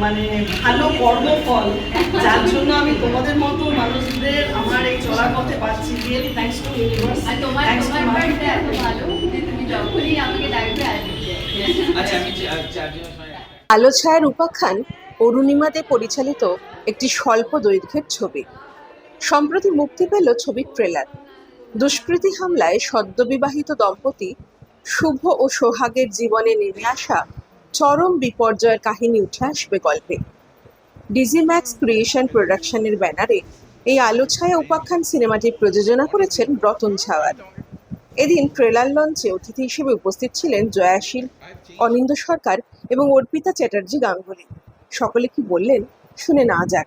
মানে ভালো কর্মফল যার জন্য আমি তোমাদের মতো মানুষদের আমার এই চলার পথে পাচ্ছি। রিয়েলি থ্যাঙ্কস টু ইউনিভার্স আর তোমার তোমার বাড়িতে এত ভালো যে তুমি যখনই আমাকে ডাকবে আচ্ছা আমি আলো ছায়ার উপাখ্যান অরুণিমাতে পরিচালিত একটি স্বল্প দৈর্ঘ্যের ছবি। সম্প্রতি মুক্তি পেল ছবির ট্রেলার দুষ্কৃতী হামলায় সদ্যবিবাহিত দম্পতি শুভ ও সোহাগের জীবনে নেমে আসা চরম বিপর্যয়ের কাহিনী উঠে আসবে গল্পে। ডিজিম্যাক্স ক্রিয়েশন প্রোডাকশনের ব্যানারে এই আলোছায়া উপাখ্যান সিনেমাটি প্রযোজনা করেছেন রতন ছাওয়ার। এদিন ট্রেলার লঞ্চে অতিথি হিসেবে উপস্থিত ছিলেন জয়াশীল, অনিন্দ সরকার এবং অর্পিতা চ্যাটার্জি গাঙ্গুলি। সকলে কি বললেন, শুনে না যাক।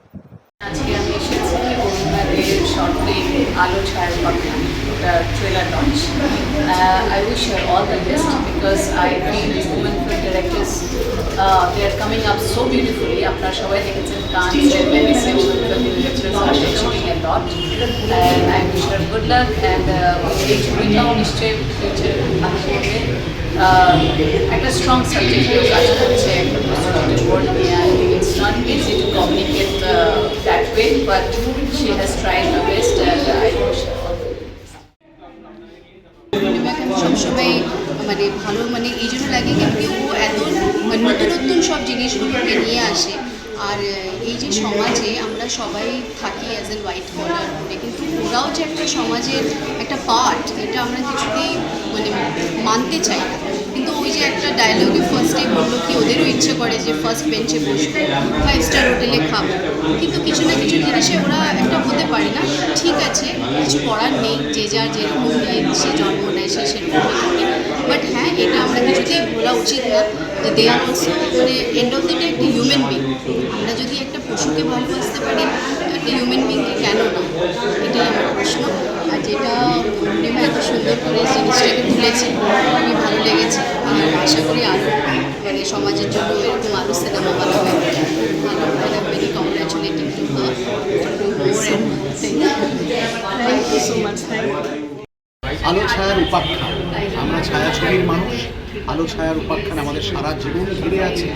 আজকে আমি এসেছি অরুণাদের শর্ট ফিল্ম আলো ছায়ার কথা trailer launch I wish her all the best because I feel women film directors they are coming up so beautifully আপনারা সবাই দেখেছেন কান্সের medicine film directors are achieving a lot and I wish her good luck and এই ছবিটাও নিশ্চয়ই future ভালো করবে আহ, একটা strong subject নিয়ে কাজ করছে একটা প্রস্তুতির ওয়ার্ড নিয়ে সবসময় মানে ভালো মানে এই জন্য লাগে কেন কি ও এত মানে নতুন নতুন সব জিনিসগুলোকে নিয়ে আসে। আর এই যে সমাজে আমরা সবাই থাকি অ্যাজ এ হোয়াইট কলার কিন্তু ওরাও যে একটা সমাজের একটা পার্ট এটা আমরা কিছুতেই মানে মানতে চাই না। কিন্তু ওই যে একটা ডায়লগে ফার্স্টে বলল কি, ওদেরও ইচ্ছে করে যে ফার্স্ট বেঞ্চে বসবো ফাইভ স্টার হোটেলে খাব। কিন্তু কিছু না কিছু জিনিসে ওরা একটা হতে পারে না। ঠিক আছে, কিছু করার নেই, যে যার যেরকম নিয়ে সে জন্ম নেয়, সে সেরকমই করে বাট হ্যাঁ এটা আমরা কিছুতেই বলা উচিত না যে দে আর অলসো মানে এন্ড অফ দ্য ডে একটা হিউম্যান বিং আমরা যদি একটা পশুকে ভালোবাসতে পারি তো একটা হিউম্যান বিংকে কেন না? এটাই আমার প্রশ্ন। আর যেটা পূর্ণিমা এত সুন্দর করে জিনিসটাকে তুলেছে খুবই ভালো লেগেছে। আর আশা করি আরও মানে সমাজের জন্য এরকম আরও সিনেমা বানাবে। ভালো মানে very congratulating to thank you so much thank Alo Chhayar Upakhyan আমরা ছায়াছবির মানুষ। আলো ছায়ার উপাখ্যান আমাদের সারা জীবন ঘিরে আছে।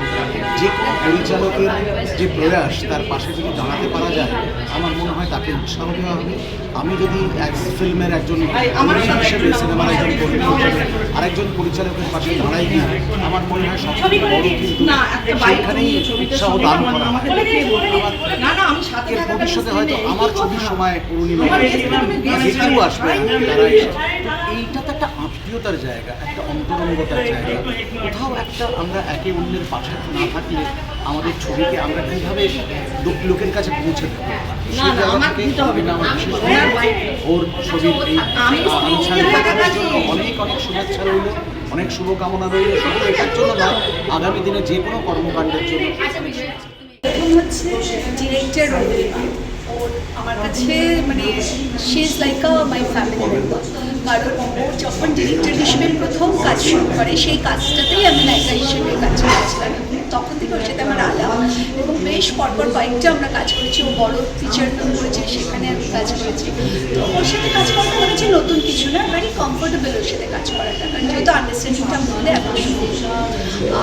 যে কোনো পরিচালকের যে প্রয়াস তার পাশে যদি দাঁড়াতে পারা যায় আমার মনে হয় তাকে উৎসাহ দেওয়া হবে। আমি যদি এক ফিল্মের একজন হিসেবে সিনেমার একজন কর্মী হিসেবে আরেকজন পরিচালকের পাশে দাঁড়াই গিয়ে আমার মনে হয় সবচেয়ে বড় কিন্তু সেখানেই উৎসাহ দান করা ভবিষ্যতে হয়তো আমার। ছবির সময় পূর্ণিমা আসবে তারা এসে- এইটা তো একটা আত্মীয়তার জায়গা একটা অন্তরঙ্গতার জায়গা। কোথাও একটা আমরা একে অন্যের পাশে না থাকলে আমাদের ছবিকে আমরা কীভাবে লোকের কাছে পৌঁছে দেবো? সেই জায়গা থেকে বিশেষ ওর ছবির এই অনেক অনেক শুভেচ্ছা রইল অনেক শুভকামনা রইল। শুধু এটার জন্য না আগামী দিনে যে কোনো কর্মকাণ্ডের জন্য। হচ্ছে ডিরেক্টর ওর আমার কাছে মানে she is like a my family member কারণ ও যখন ডিরেক্টর হিসেবে প্রথম কাজ শুরু করে, সেই কাজটাতেই আমি নায়িকা হিসেবে কাজ করেছিলাম তখন থেকে ওর সাথে আমার আলাপ এবং বেশ পরপর কয়েকটা আমরা কাজ করেছি। ও বড় ফিচার ফিল্ম করেছে, সেখানে আমি কাজ করেছি। তো ওর সাথে কাজ করাটা মনে হচ্ছে নতুন কিছু না ভেরি কমফোর্টেবল ওর সাথে কাজ করাটা। কারণ যেহেতু আন্ডারস্ট্যান্ডিংটা মধ্যে এখন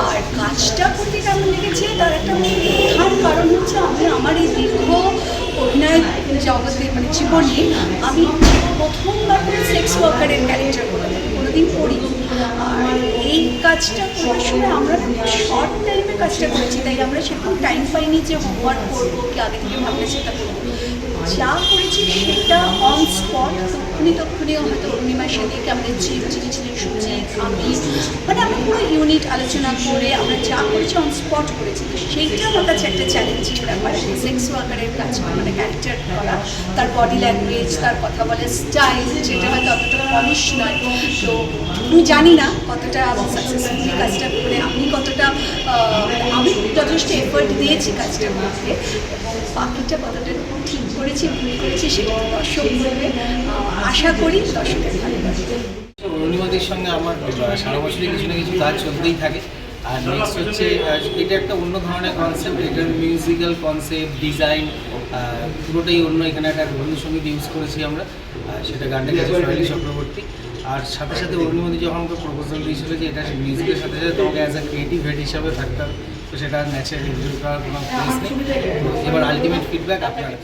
আর কাজটা করতে কেমন লেগেছে, তার একটা প্রধান কারণ হচ্ছে, আমি আমার এই দীর্ঘ জীবনে আমি প্রথমবার কোনো সেক্স ওয়ার্কারের ক্যারেক্টার কোনোদিন করি এই কাজটা করার সময় আমরা শর্ট টাইমে কাজটা করেছি, তাই আমরা সেরকম টাইম পাইনি যে হোমওয়ার্ক করব কি আগে থেকে ভাবলে সেটা করব। যা করেছি সেটা অন স্পট তক্ষুনি তক্ষুনিও হয়তো অরুণিমার সাথে আমাদের চিফ যিনি ছিলেন সুজিত, আমি মানে আমরা পুরো ইউনিট আলোচনা করে আমরা যা করেছি অন স্পট করেছি। সেইটা আমার কাছে একটা চ্যালেঞ্জিং ব্যাপার সেক্স ওয়ার্কারের কাজ মানে ক্যারেক্টার করা, তার বডি ল্যাঙ্গুয়েজ তার কথা বলার স্টাইল যেটা হয়তো অতটা পলিশ নয়। তো আমি জানি না কতটা আমি সাকসেসফুলি কাজটা করে আমি কতটা আমি যথেষ্ট এফোর্ট দিয়েছি কাজটা করতে এবং বাকিটা কতটা ঠিক করেছি, ভুল করেছি সেটা দর্শক বলবে। আশা করি দর্শকের ভালো অরুণিমাদের সঙ্গে আমার সারা বছরই কিছু না কিছু কাজ চলতেই থাকে। আর নেক্সট হচ্ছে এটা একটা অন্য ধরনের কনসেপ্ট এটার মিউজিক্যাল কনসেপ্ট ডিজাইন পুরোটাই অন্য। এখানে একটা রবীন্দ্রসঙ্গীত ইউজ করেছি আমরা সেটা গানটা গেছে চক্রবর্তী। আর সাথে সাথে অরুণিমাদি যখন আমাকে প্রপোজাল দিয়েছিল যে এটা মিউজিকের সাথে সাথে তোমাকে অ্যাজ আ ক্রিয়েটিভ হেড হিসাবে থাকতাম তো সেটা ন্যাচারাল করার কোনো প্লেস নেই। এবার আলটিমেট ফিডব্যাক আপনারা।